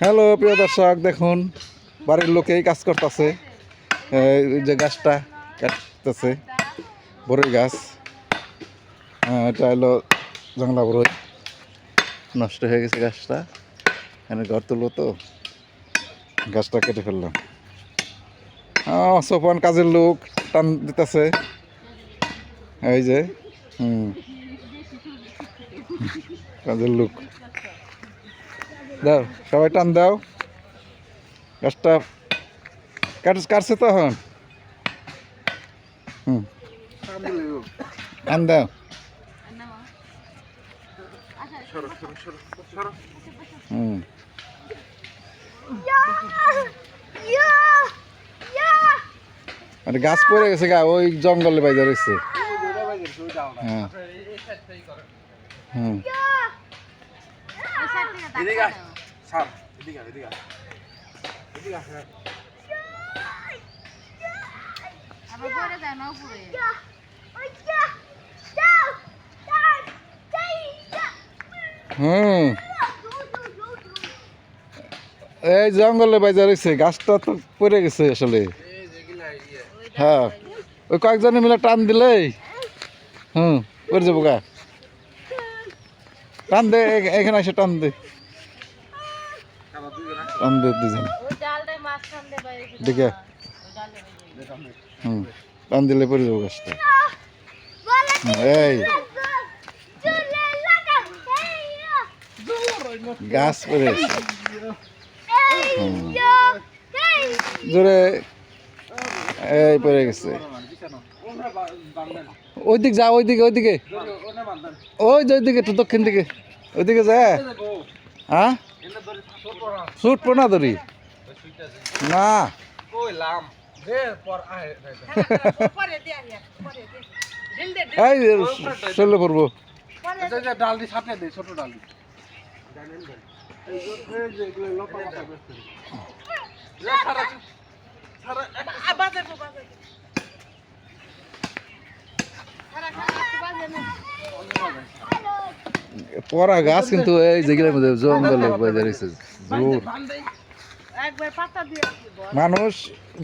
Hello প্রিয় দর্শক দেখুন বাড়ির লোকেই কাজ করতেছে। যে গাছটা কাটতেছে বড়ই গাছ। হ্যাঁ, এটা হলো জংলা বড়ই নষ্ট হয়ে গেছে গাছটা। এখানে ঘর তুলবো তো। গাছটা কেটে ফেললাম। সোপান কাজের লোক টান দিতেছে। এই যে হুম। কাজের লোক। দাও, সবাই টান দাও। গাছটা কাট কাটছে তো এখন। হুম। টান দাও। হুম। গাছ পড়ে গেছে গা, ওই জঙ্গলে বাইরে রয়েছে। হ্যাঁ। হুম। এদিকে এদিকে এদিকে এদিকে হ্যাঁ। আবার পরে যায় না উপরে হুম। এই জঙ্গলে বাইরে রয়েছে গাছটা তো পড়ে গেছে আসলে। হ্যাঁ। ওই কয়েকজনে মিলে টান দিলে হুম পড়ে যাব গা। টান দে এখানে এসে টান দে আমার দুইজন আছে। টান দে দুজন ওই ডালটাই মাঝখান দিয়ে বাইরে ফেলে দেখে। হুম টান দিলে পড়ে যাব গাছটা এই গাছ পড়ে। জোরে এই পড়ে গেছে বিছানো। ওরা বা- বাঁধবেন। ওই দিক যা ওই দিকে ওই যে ওই দিকে একটু দক্ষিণ দিকে ওইদিকে যা হ্যাঁ। সুট পোনা ধরি ওই সুইটটা আছে। না কই পর আয়, দে, দে। এই চলে পড়ব এই যে, যে ডাল দি সাথে দে, ছোট ডাল দি। পরা গাছ কিন্তু এই যেগুলোর মধ্যে জঙ্গলে জোর। মানুষ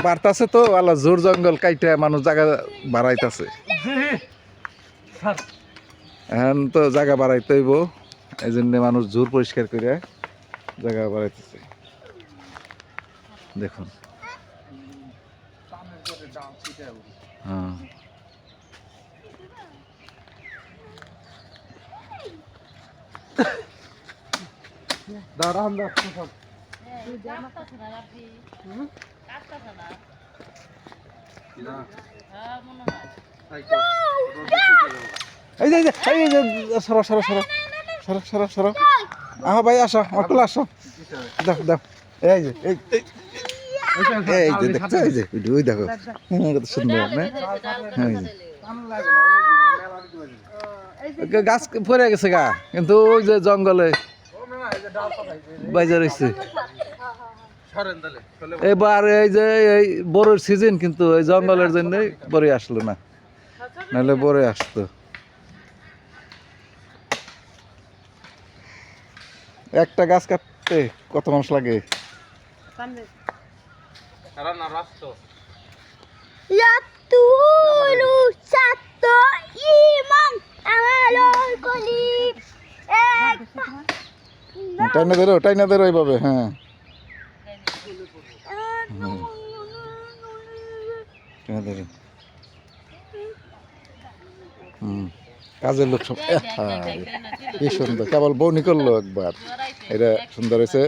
বাড়তাছে তো, আল্লাহ জোর জঙ্গল কাইটে মানুষ জায়গা বাড়াইতাছে এখন তো জায়গা বাড়াইতে হইব এই জন্য মানুষ জোর পরিষ্কার করে জায়গা বাড়াইতেছে দেখুন। হ্যাঁ দাঁড়ান, দাঁড়ান, সব। এই, কাটতাছে না রাব্বি। কাটতাছে না। না, হ্যাঁ, মনে হয়। তাই তো, আসো আমার আসো দেখো। সুন্দর। গাছ পড়ে গেছে গা। কিন্তু ওই যে জঙ্গলে ও মামা, এই যে ডাল পাতাই, এই যে- বাইজা রয়েছে চলে এবার এই যে এই বড়োর সিজন কিন্তু এই জঙ্গলের জন্যই বড়ই আসলো না। নাহলে বড়ে আসতো। একটা গাছ কাটতে কত মানুষ লাগে? রাস্ত satu টাইনা ধরো টাইনা ধরো এইভাবে হ্যাঁ। হুম কাজের লোক সব দেখ, দেখ, কি সুন্দর। কেবল বৌনি করল একবার। এটা সুন্দর হয়েছে।